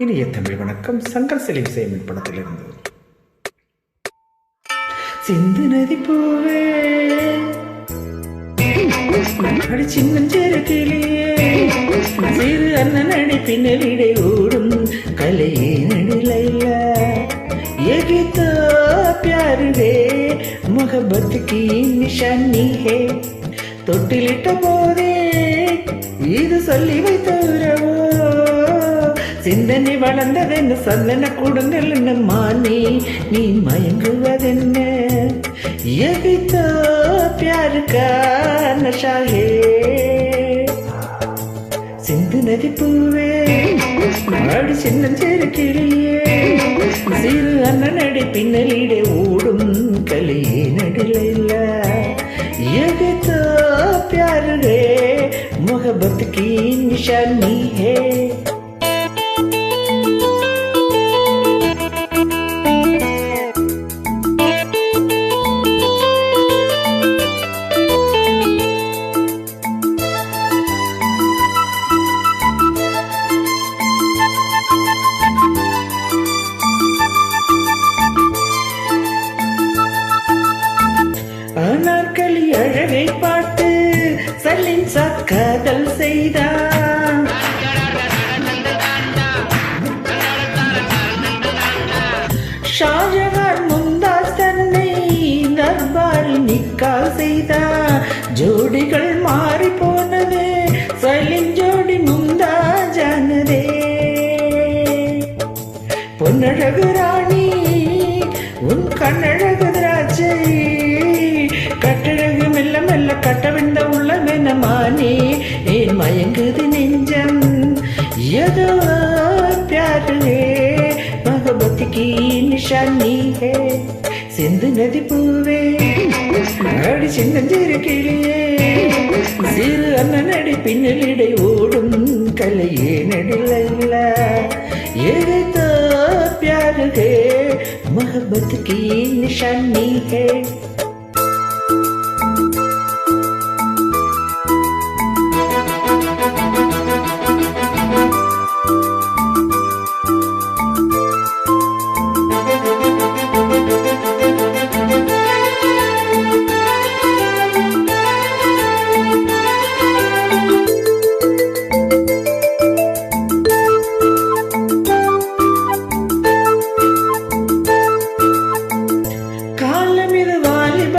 இனிய தமிழ் வணக்கம் சங்கர் செலிம் சேமின் படத்திலிருந்து சிந்து நதி பூவே அடி சின்னஞ்சேரு கிளியே சிறு அண்ணன் அடி பின்னலிடை ஓடும் கலையே நடிலைல यही तो प्यार रे मोहब्बत की निशानी है தொட்டிலிட்ட போதே இது சொல்லி வைத்த உறவோ சிந்தனை வளர்ந்ததென்ன சந்தன கூடுங்கள் என்ன மானே நீ மயங்குவதென்ன எவித்தோ பியாருக்கா நஷா ஹே சிந்து நதி பூவே ஆடு சின்னஞ்சேரு கிளியே சிறு அண்ணனடி பின்னலிடே ஓடும் கலியே நடிலைல ये तो प्यार रे मोहब्बत की निशानी है அனார்களி அழகை பார்த்து சல்லின் காதல் செய்தான் ஷாஜகான் முந்தாஸ் தன்னை தர்பாரில் நிக்கால் செய்தான் ஜோடிகள் மாறி போனது சலின் ஜோடி முந்தா ஜானதே பொன்னழகு ராணி உன் கண்ணழ निशानी है சிந்து நதி பூவே அடி சின்னஞ்சிறு கிளியே சிறு அண்ணனடி பின்னலிடை ஓடும் கலையே நடிலைல ये तो प्यार है मोहब्बत की निशानी है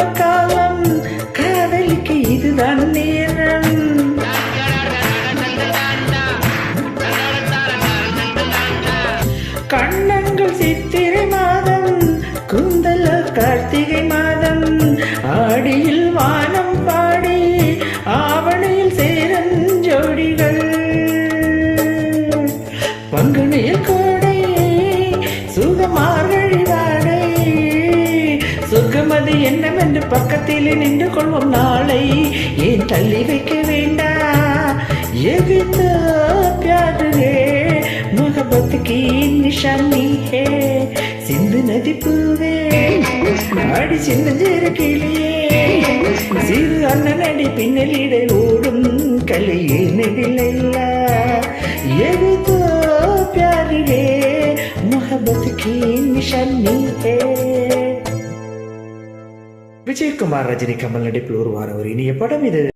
காலம். காதலிக்கு இதுதான் நேரம். கண்ணங்கள் சித்திரை மாதம் குந்தல கார்த்திகை மாதம். ஆடியில் வானம் பாடி ஆவணியில் சேரன் சொர்க்கமது என்னவென்று பக்கத்தில் நின்று கொள்வோம் நாளை ஏன் தள்ளி வைக்க வேண்டா எதிர்த்த प्यार रे मोहब्बत की निशानी है சிந்து நதி பூவே ஆடி சின்னஞ்சேரு கிளியே சிறு அண்ணனடி பின்னலிடை ஓடும் கலையே நெடிலைல எது तो प्यार रे मोहब्बत की निशानी है விஜயகுமார் ரஜினி கமல் நடிப்பில் உருவான ஒரு இனிய படம் இது.